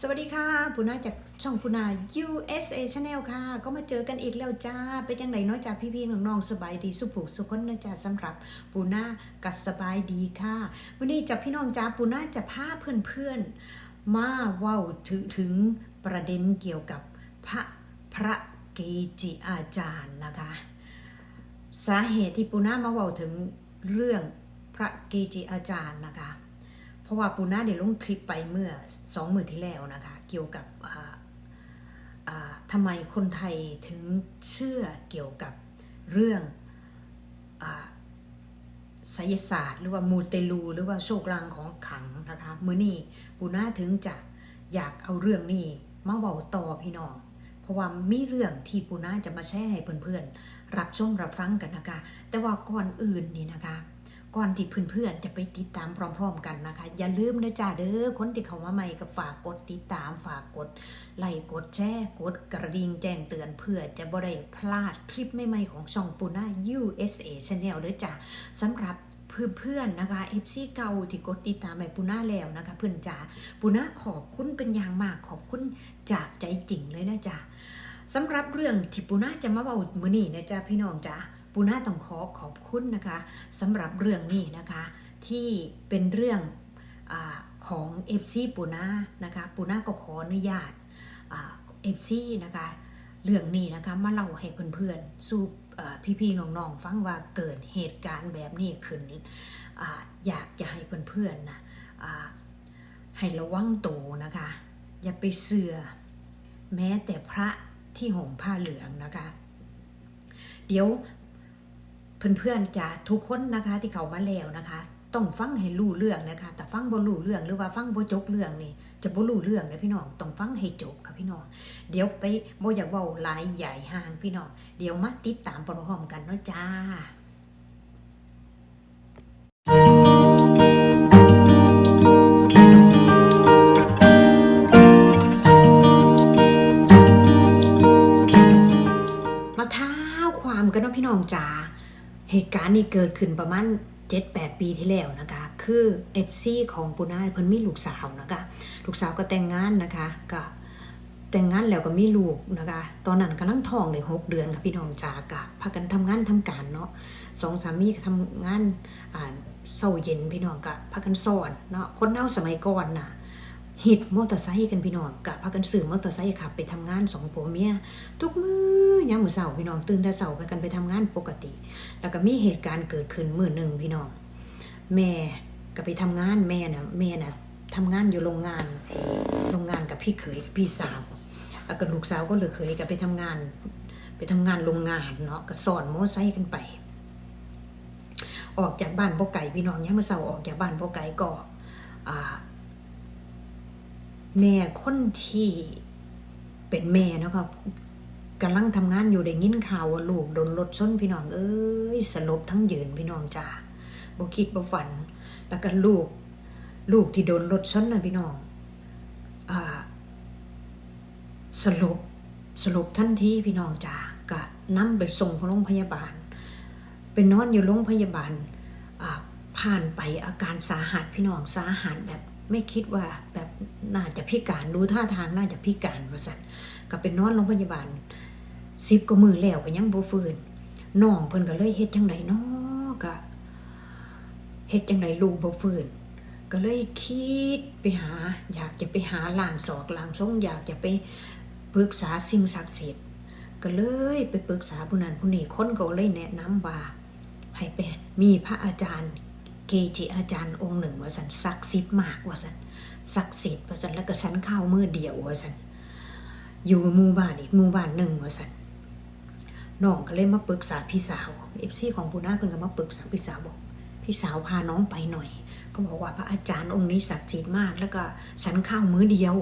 สวัสดีค่ะปูนาจากช่องปูนา USA Channel ค่ะ ก็มาเจอกันอีกแล้วจ้าเป็นยังไงเน้อยจาพี่ๆน้องๆสบายดีสุขสุขคนนะจ้าสำหรับปูนากัสบายดีค่ะ วันนี้จาพี่น้องจ้าปูนาจะพาเพื่อนๆ มาเว้าถึงถึงประเด็นเกี่ยวกับพระพระเกจิอาจารย์นะคะ สาเหตุที่ปูนามาเว้าถึงเรื่องพระเกจิอาจารย์นะคะ เพราะว่าปูน่าได้ลงคลิปไปเมื่อสองมือที่แล้วนะคะ เกี่ยวกับทำไมคนไทยถึงเชื่อเกี่ยวกับเรื่องอาไสยศาสตร์ หรือว่ามูเตลู หรือว่าโชคลางของขังนะคะมือนี้ปูน่าถึงจะอยากเอาเรื่องนี้มาเว้าต่อพี่น้อง เพราะว่ามีเรื่องที่ปูน่าจะมาแชร์ให้เพื่อนๆ รับชมรับฟังกันนะคะ แต่ว่าก่อนอื่นนี่นะคะ ก่อนที่เพื่อนๆจะไปติดตามพร้อม ๆ กันนะคะ อย่าลืมนะจ้าเด้อคนที่เขามาใหม่ก็ฝากกดติดตามฝากกดไลค์กดแชร์กดกระดิ่งแจ้งเตือนเพื่อจะบ่ได้พลาดคลิปใหม่ๆของช่องปูน่า USA Channel เด้อจ้าสำหรับเพื่อนๆนะคะ FC เก่าที่กดติดตามไปปูน่าแล้วนะคะ เพื่อนจ๋าปูน่าขอบคุณเป็นอย่างมากขอบคุณจากใจจริงเลยนะจ๊ะสำหรับเรื่องที่ปูน่าจะมาเบามือนี้นะจ๊ะพี่น้องจ๋า ปูน่าต้องขอขอบคุณนะคะสำหรับเรื่องนี้นะคะที่เป็นเรื่องอของเอฟซีปูนานะคะปูนาก็ขออนุญาตเอฟซีนะคะเรื่องนี้นะคะมาเล่าให้เพื่อนๆสู่พี่ๆน้องๆฟังว่าเกิดเหตุการณ์แบบนี้ขึ้นออยากจะให้เพื่อนๆนะให้ระวังตัวนะคะ อย่าไปเสือแม้แต่พระที่ห่มผ้าเหลืองนะคะ เดี๋ยว เพื่อนๆจะทุกคนนะคะที่เขามาแล้วนะคะ ต้องฟังให้รู้เรื่องนะคะ แต่ฟังบ่รู้เรื่องหรือว่าฟังบ่จบเรื่องนี่จะบ่รู้เรื่องนะพี่น้องต้องฟังให้จบค่ะพี่น้องเดี๋ยวไปบ่อยากเว้าหลายใหญ่ห่างพี่น้องเดี๋ยวมาติดตามพร้อมกันเนาะจ้า เหตุการณ์นี้เกิดขึ้นประมาณ7-8ปีที่แล้วนะคะ คือเอฟซีของปูนาเพิ่นมีลูกสาวนะคะ ลูกสาวก็แต่งงานนะคะก็แต่งงานแล้วก็มีลูกนะคะ ตอนนั้นกำลังท้องเลยหกเดือนค่ะพี่น้องจ๋ากะพากันทำงานทำการเนาะสองสามีก็ทำงานอ่าเศร้าเย็นพี่น้องกะพากันสอนเนาะคนเน่าสมัยก่อนน่ะ ฮิตมอเตอร์ไซค์กันพี่น้องกะพากันซื้อมอเตอร์ไซค์ขับไปทำงานสองผัวเมียทุกมือยามมื้อเช้าพี่น้องตื่นแต่เช้าไปกันไปทำงานปกติ แล้วก็มีเหตุการณ์เกิดขึ้นมื้อหนึ่งพี่น้องแม่ก็ไปทำงานแม่น่ะแม่น่ะทำงานอยู่โรงงานโรงงานกับพี่เขยกับพี่สาวแล้วก็ลูกสาวก็เลยเคยก็ไปทำงาน ไปทำงานโรงงานเนาะก็สอนมอไซค์กันไป ออกจากบ้านบ่ไก่พี่น้องยามมื้อเช้าออกจากบ้านบ่ไก่ก็อ่า แม่คนที่เป็นแม่เนาะก็กำลังทำงานอยู่ได้ยินข่าวว่าลูกโดนรถชนพี่น้องเอ้ยสลบทั้งยืนพี่น้องจ้าบ่คิดบ่ฝัน แล้วก็ลูก ลูกที่โดนรถชนน่ะพี่น้องอ่าสลบสลบทันทีพี่น้องจ้าก็นำไปส่งโรงพยาบาลไปนอนอยู่โรงพยาบาลอ่าผ่านไปอาการสาหัสพี่น้องสาหัสแบบ ไม่คิดว่าแบบน่าจะพิการดูท่าทางน่าจะพิการว่าสันก็เป็นนอนโรงพยาบาลสิบกว่ามือแล้วก็ยังบ่ฟื้นน้องเพิ่นก็เลยเฮ็ดจังไดเนาะก็เฮ็ดจังไดลูกบ่ฟื้นก็เลยคิดไปหา อยากจะไปหาล่างศอกล่างทรงอยากจะไปปรึกษาสิ่งศักดิ์สิทธิ์ก็เลยไปปรึกษาผู้นั้นผู้นี้คนก็เลยแนะนำว่าให้ไปมีพระอาจารย์ เกจิอาจารย์องค์หนึ่งว่าสันศักดิ์สิทธิ์มากว่าสันศักดิ์สิทธิ์ว่าสันแล้วก็ฉันเข้าวมือเดียวว่าสันอยู่หมู่บ้านอีกหมู่บ้านหนึ่งว่าสันน้องก็เลยมาปรึกษาพี่สาวเอฟซีของปูนาเพิ่นก็มาปรึกษาพี่สาวบอก พี่สาวพาน้องไปหน่อย ก็บอกว่าพระอาจารย์องค์นี้ศักดิ์สิทธิ์มาก แล้วก็ฉันข้าวมื้อเดียว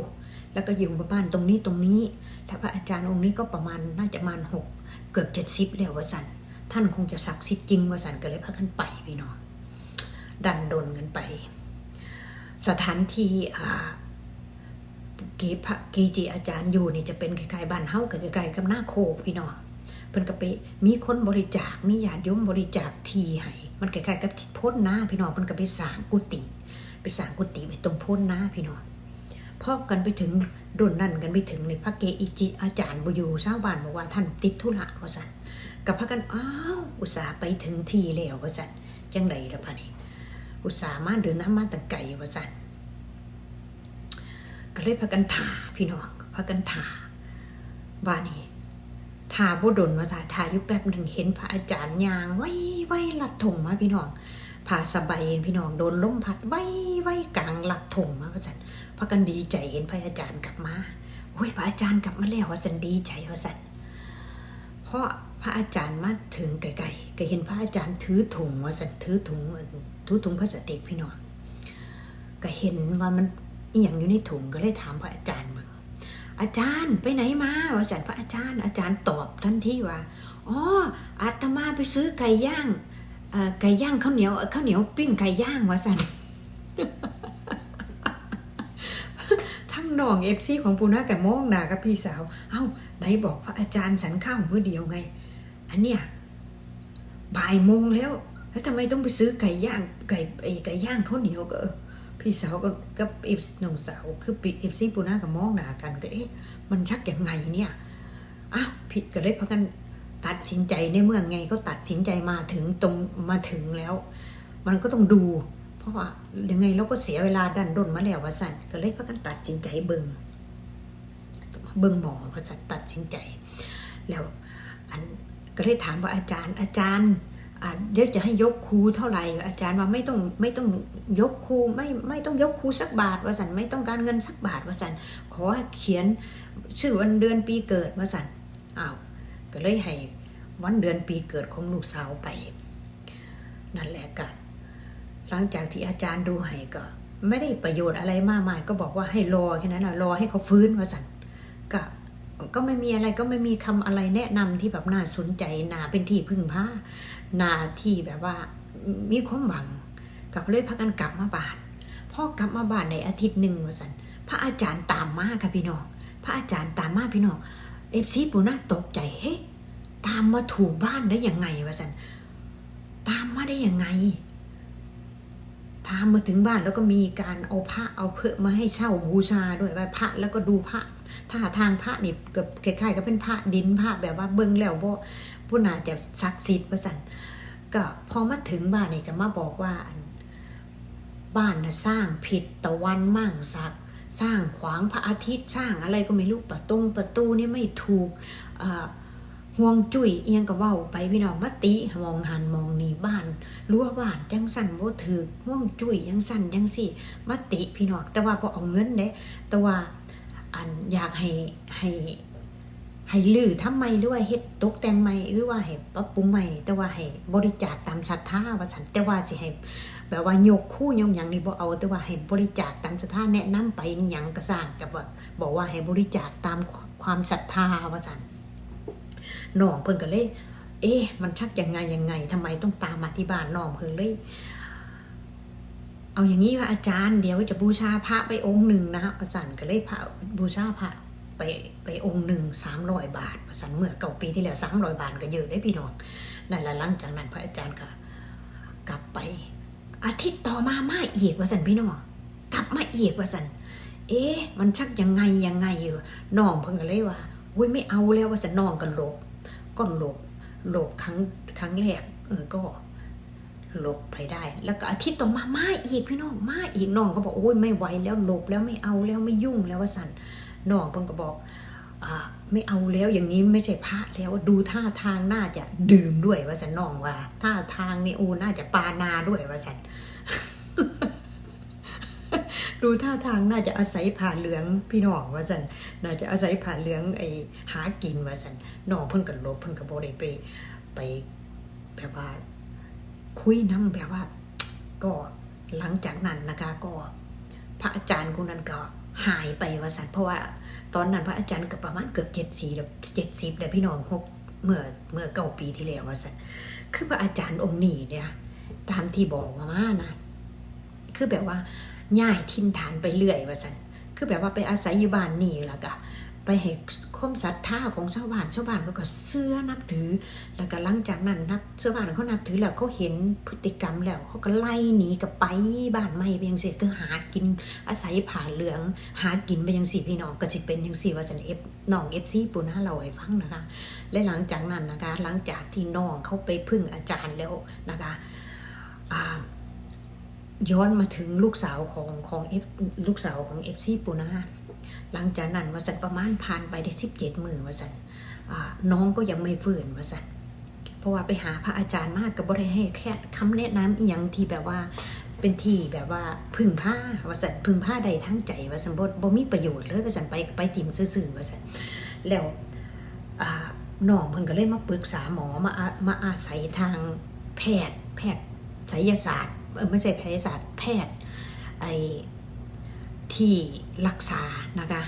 แล้วก็อยู่บ้านตรงนี้ตรงนี้ ถ้าพระอาจารย์องค์นี้ก็ประมาณน่าจะประมาณหกเกือบเจ็ดสิบแล้วว่าสันท่านคงจะศักดิ์สิทธิ์จริงว่าสันก็เลยพากันไปพี่น้อง ดันดนกันไป สถานที่อ่าเกพระเกจิอาจารย์อยู่นี่จะเป็นคล้ายๆบ้านเฮากับคล้ายๆกับหน้าโคพี่น้องเพิ่นก็ไปมีคนบริจาคมีญาติโยมบริจาคทีให้มันคล้ายๆกับพ้นหน้าพี่น้องเพิ่นก็ไปสร้างกุฏิไปสร้างกุฏิไปตรงพ้นหน้าพี่น้องพอกันไปถึงโดนนั่นกันไปถึงในพระเกอิจิอาจารย์บอยู่ชาวบ้านบอกว่าท่านติดธุระว่าสันกับพากันอ้าวอุตส่าห์ไปถึงทีแล้วว่าสันจังไดละพะนี่ อุตส่าห์มาเดินน้ำมาแตะไก่ว่าสันก็เลยพากันถ่าพี่น้องพากันถ่าบ้านนี้ถาบ่ดนมาถ่าถาอยู่แป๊บหนึ่งเห็นพระอาจารย์ยางไว้ไว้ลัดถงมาพี่น้องผ่าสบายพี่น้องโดนล้มพัดไว้ไว้กลางลัดถงมาว่าสันพากันดีใจเห็นพระอาจารย์กลับมาโอ้ยพระอาจารย์กลับมาแล้วว่าสันดีใจว่าสันเพราะ พระอาจารย์มาถึงไกลๆก็เห็นพระอาจารย์ถือถุงว่าสันถือถุงถือถุงพลาสติกพี่น้องก็เห็นว่ามันอีหยังอยู่ในถุงก็เลยถามพระอาจารย์มึงอาจารย์ไปไหนมาว่าสันพระอาจารย์ อาจารย์ตอบทันทีว่าอ๋ออาตมาไปซื้อไก่ย่างไก่ย่างข้าวเหนียวข้าวเหนียวปิ้งไก่ย่างว่าสันทั้งน้องเอฟซีของปูนากับมองหนากับพี่สาว เอ้าไหนบอกพระอาจารย์สันข้าวเมื่อเดียวไง อันเนี้ยบ่ายโมงแล้ว แล้วทำไมต้องไปซื้อไก่ย่างไก่ไอไก่ย่างข้าวเหนียวก็พี่สาวก็กับเอฟน้องสาวคือปีเอฟซีปูนากับมองหนากันก็เอ๊ะมันชักยังไงเนี่ยอ้าวผิดก็เลยพากันตัดสินใจในเมื่อไงก็ตัดสินใจมาถึงตรงมาถึงแล้ว มันก็ต้องดู เพราะว่ายังไงเราก็เสียเวลาดันด้นมาแล้วว่าสันก็เลยพากันตัดสินใจเบิงเบิงหมอว่าสันตัดสินใจ แล้วอัน ก็เลยถามว่าอาจารย์ อาจารย์อ่าเดี๋ยวจะให้ยกครูเท่าไหร่ อาจารย์ว่าไม่ต้องไม่ต้องยกครูไม่ไม่ต้องยกครูสักบาทว่าสันไม่ต้องการเงินสักบาทว่าสันขอเขียนชื่อวันเดือนปีเกิดว่าสันอ้าวก็เลยให้วันเดือนปีเกิดของลูกสาวไป นั่นแหละก็หลังจากที่อาจารย์ดูให้ก็ ไม่ได้ประโยชน์อะไรมากมายก็บอกว่าให้รอแค่นั้นแหละรอให้เขาฟื้นว่าสันก็ ก็ไม่มีอะไรก็ไม่มีคำอะไรแนะนำที่แบบน่าสนใจน่าเป็นที่พึ่งพาน่าที่แบบว่ามีความหวังกับเลยพักกันกลับมาบ้านพ่อกลับมาบ้านในอาทิตย์หนึ่งว่าสันพระอาจารย์ตามมาค่ะพี่น้องพระอาจารย์ตามมาพี่น้องเอฟซีปูน่าตกใจเฮ้ตามมาถูกบ้านได้ยังไงวะสันตามมาได้ยังไง ตามมาถึงบ้านแล้วก็มีการเอาพระเอาเพอมาให้เช่าบูชาด้วยว่าพระแล้วก็ดูพระ ท่าทางพระนี่เกือบคล้ายๆก็เป็นพระดินพระแบบว่าเบิ่งแล้วบ่ผู้น่าจะศักดิ์สิทธิ์ว่าซั่นก็พอมาถึงบ้านนี่ก็มาบอกว่า บ้านน่ะสร้างผิดตะวันมั่งสัก สร้างขวางพระอาทิตย์สร้างอะไรก็ไม่รู้ประตงประตูนี่ไม่ถูกห่วงจุ้ยเอียงก็เว้าไปพี่น้องมาติมองหันมองนี่บ้านรั้วบ้านจังสั่นบ่ถือห่วงจุ้ยยังสั่นยังสิมาติพี่น้องแต่ว่าบ่เอาเงินเด้แต่ว่า อันอยากให้ให้ให้ลือทำไมหรือว่าเฮ็ดตกแต่งใหม่หรือว่าให้ปรับปรุงใหม่แต่ว่าให้บริจาคตามศรัทธาว่าซั่นแต่ว่าสิให้แบบว่ายกคู่ยกหยังนี่บ่เอา แต่ว่าให้บริจาคตามศรัทธาแนะนำไปหยังก็สร้างกับว่าบอกว่าให้บริจาคตามความศรัทธาว่าซั่นน้องเพิ่นก็เลย เอ๊ะมันชักยังไงยังไงทำไมต้องตามมาที่บ้านน้องเพิ่งเลย เอาอย่างนี้ว่าอาจารย์เดี๋ยวจะบูชาพระไปองค์หนึ่งนะฮะประสันก็เลยพระบูชาพระไปไปองค์หนึ่งสามร้อยบาทประสันเมื่อเก่าปีที่แล้วสามร้อยบาทก็เยอะได้พี่น้องนั่นแหละหลังจากนั้นพระอาจารย์ก็กลับไป อาทิตย์ต่อมามาอีกว่าสันพี่น้องกลับมาอีกว่าสันเอ๊ะมันชักยังไงยังไงอยู่น้องเพิ่งก็เลยว่าอุ้ยไม่เอาแล้วว่าสันน้องก็หลบก็หลบหลบครั้งครั้งแรกเออก็ หลบไปได้ แล้วก็อาทิตย์ต่อมามาอีกพี่น้องมาอีกน้องก็บอกโอ้ยไม่ไหวแล้วหลบแล้วไม่เอาแล้วไม่ยุ่งแล้วว่าสันน้องเพิ่งก็บอกอไม่เอาแล้วอย่างนี้ไม่ใช่พระแล้วดูท่าทางน่าจะดื่มด้วยว่าสันน้องว่า ท่าทางนี่โอูน่าจะปานาด้วยว่าสันดูท่าทางน่าจะอาศัยผ่าเหลืองพี่น้องว่าสันน่าจะอาศัยผ่าเหลืองไอ้หากินว่าสันน้องเพิ่นก็ลบเพิ่นก็บ่ได้ไปไปแบบว่า คุยน้ำแบบว่า ก็หลังจากนั้นนะคะก็พระอาจารย์คนนั้นก็หายไปว่าสันเพราะว่า ตอนนั้นพระอาจารย์ก็ประมาณเกือบเจ็ดสี่เจ็ดสิบเลยพี่น้องหกเมื่อเมื่อเก้าปีที่แล้วว่าสันคือพระอาจารย์องค์นี้เนี่ยตามที่บอกมามานะคือแบบว่าย้ายทิ้นฐานไปเรื่อยว่าสันคือแบบว่าไปอาศัยอยู่บ้านนี่แล้วก็ ไปให้ความศรัทธาของชาวบ้านชาวบ้านเขาก็เชื่อนับถือ แล้วก็หลังจากนั้นนับชาวบ้านเขานับถือแล้วเขาเห็นพฤติกรรมแล้วเขาก็ไล่หนีกับไปบ้านไม่ไปยังสิก็หากินอาศัยผ่าเหลือง หากินไปยังสิพี่น้องก็สิเป็นยังสิว่าสันเอฟน้องเอฟซีปูน่าเราให้ฟังนะคะ และหลังจากนั้นนะคะ หลังจากที่น้องเขาไปพึ่งอาจารย์แล้วนะคะย้อนมาถึงลูกสาวของของเอฟลูกสาวของเอฟซีปูน่า หลังจากนั้นวสันประมาณผ่านไปได้สิบเจ็ดมือวสันน้องก็ยังไม่ฟื้นวสันเพราะว่าไปหาพระอาจารย์มากก็บ่ได้ให้แค่คำแนะนำอีหยังที่แบบว่าเป็นที่แบบว่าพึ่งผ้าวสันพึ่งผ้าใดทั้งใจวสันบ่บ่มีประโยชน์เลยวสันไปไปติมซื่อๆวาสันแล้วน้องเพิ่นก็เลยมาปรึกษาหมอมาอามาอาศัยทางแพทย์แพทย์ไสยศาสตร์ไม่ใช่แพทยศาสตร์แพทย์ไอ ที่รักษานะคะ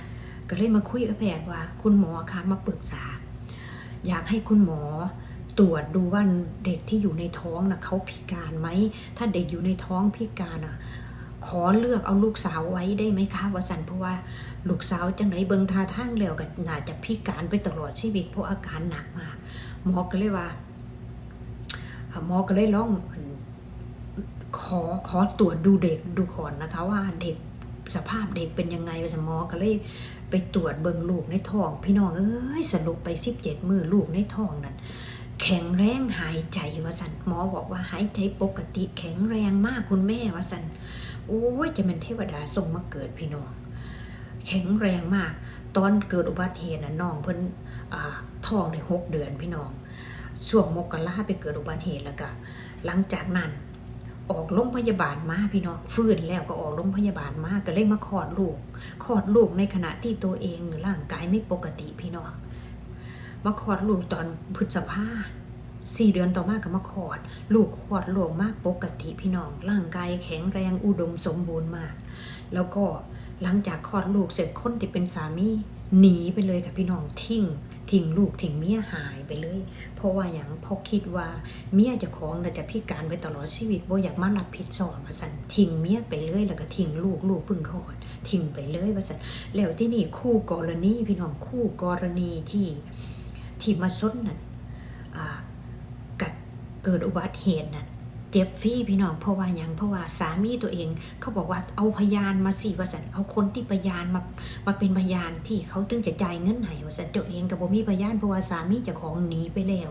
ก็เลยมาคุยกับแพทย์ว่า คุณหมอคะมาปรึกษา อยากให้คุณหมอตรวจดูว่าเด็กที่อยู่ในท้องนะเขาพิการไหม ถ้าเด็กอยู่ในท้องพิการอะขอเลือกเอาลูกสาวไว้ได้ไหมคะวสันเพราะว่าลูกสาวจังไหนเบิงทาทางแล้วก็น่าจะพิการไปตลอดชีวิตเพราะอาการหนักมากหมอก็เลยว่าอ่าหมอก็เลยลองขอขอตรวจดูเด็กดูก่อนนะคะว่าเด็ก สภาพเด็กเป็นยังไงวสันหมอก็เลยไปตรวจเบิงลูกในท้อง พี่น้องเอ้ยสรุปไปสิบเจ็ดมือลูกในท้องนั้นแข็งแรงหายใจวสันหมอบอกว่าหายใจปกติแข็งแรงมากคุณแม่วสันโอ้ยจะเป็นเทวดาส่งมาเกิดพี่น้อง แข็งแรงมาก ตอนเกิดอุบัติเหตุน่ะน้องเพิ่นอ่าท้องได้หกเดือนพี่น้องช่วงมกราไปเกิดอุบัติเหตุแล้วก็หลังจากนั้น ออกโรงพยาบาลมาพี่น้องฟื้นแล้วก็ออกโรงพยาบาลมาก็เลยมาคลอดลูกคลอดลูกในขณะที่ตัวเองร่างกายไม่ปกติพี่น้องมาคลอดลูกตอนพฤษภาสี่เดือนต่อมาก็มาคลอด ลูกคลอดลูกมากปกติพี่น้องร่างกายแข็งแรงอุดมสมบูรณ์มาก แล้วก็หลังจากคลอดลูกเสร็จคนที่เป็นสามีหนีไปเลยค่ะพี่น้องทิ้ง ทิ้งลูกทิ้งเมียหายไปเลย เพราะว่าอย่างพราะคิดว่าเมียจะของน่ะจะพิการไปตลอดชีวิตบ่อยากมารับผิดชอบว่าสันทิ้งเมียไปเลยแล้วก็ทิ้งลูกลูกพึ่งคลอดทิ้งไปเลยว่าสันแล้วที่นี่คู่กรณีพี่น้องคู่กรณีที่ที่มาซดนั่นอ่ากัดเกิดอุบัติเหตุนั่น จ็บฟรีพี่น้องเพราะว่าหยังเพราะว่าสามีตัวเอง เขาบอกว่าเอาพยานมาสิว่าสันเอาคนที่พยานมามาเป็นพยานที่เขาตึงจะจ่ายเงินให้ว่าสันตัวเองกับบ่มีพยานเพราะว่าสามีจ้าของหนีไปแล้ว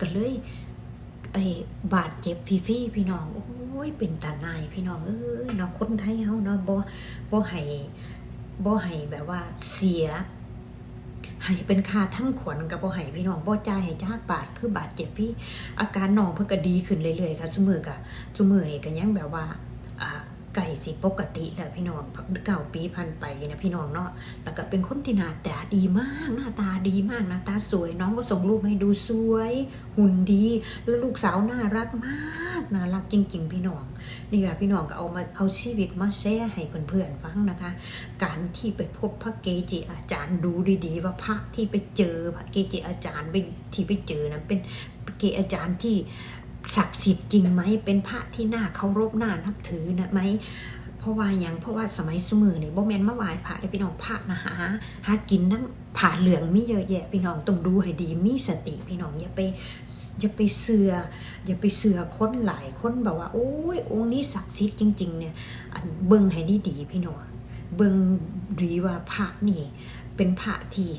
ก็เลยไอ้บาดเจ็บฟรีๆพี่น้องโอ้ยเป็นตาหนายพี่น้องเอ้ยเนาะคนไทยเฮาเนาะบ่บ่ให้บ่ให้แบบว่าเสีย ให้เป็นคาทั้งขวนกับบ่ให้พี่น้องบ่จ่ายให้จากบาทคือบาดเจ็บพี่อาการน้องเพิ่นก็ดีขึ้นเรื่อยๆค่ะซุมือก็ซุมือนี่ก็ยังแบบว่า ไก่สิปกติแล้วพี่น้องเก้าปีผ่านไปนะพี่น้องเนาะแล้วก็เป็นคนที่หน้าตาดีมากหน้าตาดีมากหน้าตาสวยน้องก็ส่งรูปให้ดูสวย หุ่นดี แล้วลูกสาวน่ารักมากน่ารักจริง ๆ พี่น้องนี่ค่ะพี่น้องก็เอามาเอาชีวิตมาแชร์ให้เพื่อนๆฟังนะคะ การที่ไปพบพระเกจิอาจารย์ดูดีๆ ว่าพระที่ไปเจอพระเกจิอาจารย์เป็นที่ไปเจอนั้นเป็นเกจิอาจารย์ที่ ศักดิ์สิทธิ์จริงไหมเป็นพระที่น่าเคารพน่านับถือนะไหมเพราะว่าอย่างเพราะว่าสมัยสมือเนี่ยบ่แมนมาไหว้พระได้พี่น้องพระนะหาหากินน้ำผ่าเหลืองมีเยอะแยะพี่น้องต้องดูให้ดีมีสติพี่น้องอย่าไปอย่าไปเสืออย่าไปเสือค้นหลายคนแบบว่า โอ้ยองค์นี้ศักดิ์สิทธิ์จริง ๆ เนี่ยอันเบิ่งให้ดีๆพี่น้องเบิ่งดีว่าพระนี่ เป็นพระที่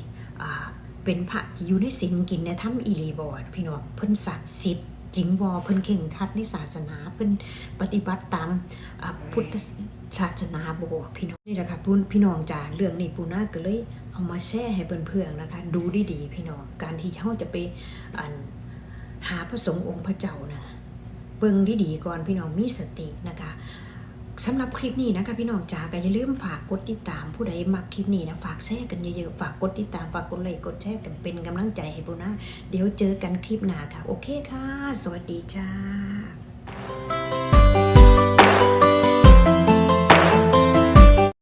อ่าเป็นพระที่อยู่ในศีลกินในถ้ำอีหลีบอดพี่น้องเพิ่นศักดิ์สิทธิ์ หญิงวอเพิ่นเข่งคัดในศาสนาเพิ่นปฏิบัติตามพุทธศาสนาบอพี่น้องนี่แหละค่ะพี่พี่น้องจ๋าเรื่องนี้ปูนาก็เลยเอามาแชร์ให้เพื่อนๆนะคะ ดูดีๆพี่น้องการที่เขาจะไปอันหาพระสงฆ์องค์พระเจ้านะเบิ่งดีๆก่อนพี่น้องมีสตินะคะ สำหรับคลิปนี้นะคะพี่น้องจ๋าก็อย่าลืมฝากกดติดตามผู้ใดมักคลิปนี้นะฝากแชร์กันเยอะๆฝากกดติดตามฝากกดไลค์กดแชร์กันเป็นกำลังใจให้โบนะเดี๋ยวเจอกันคลิปหน้าค่ะ โอเคค่ะ สวัสดีจ้า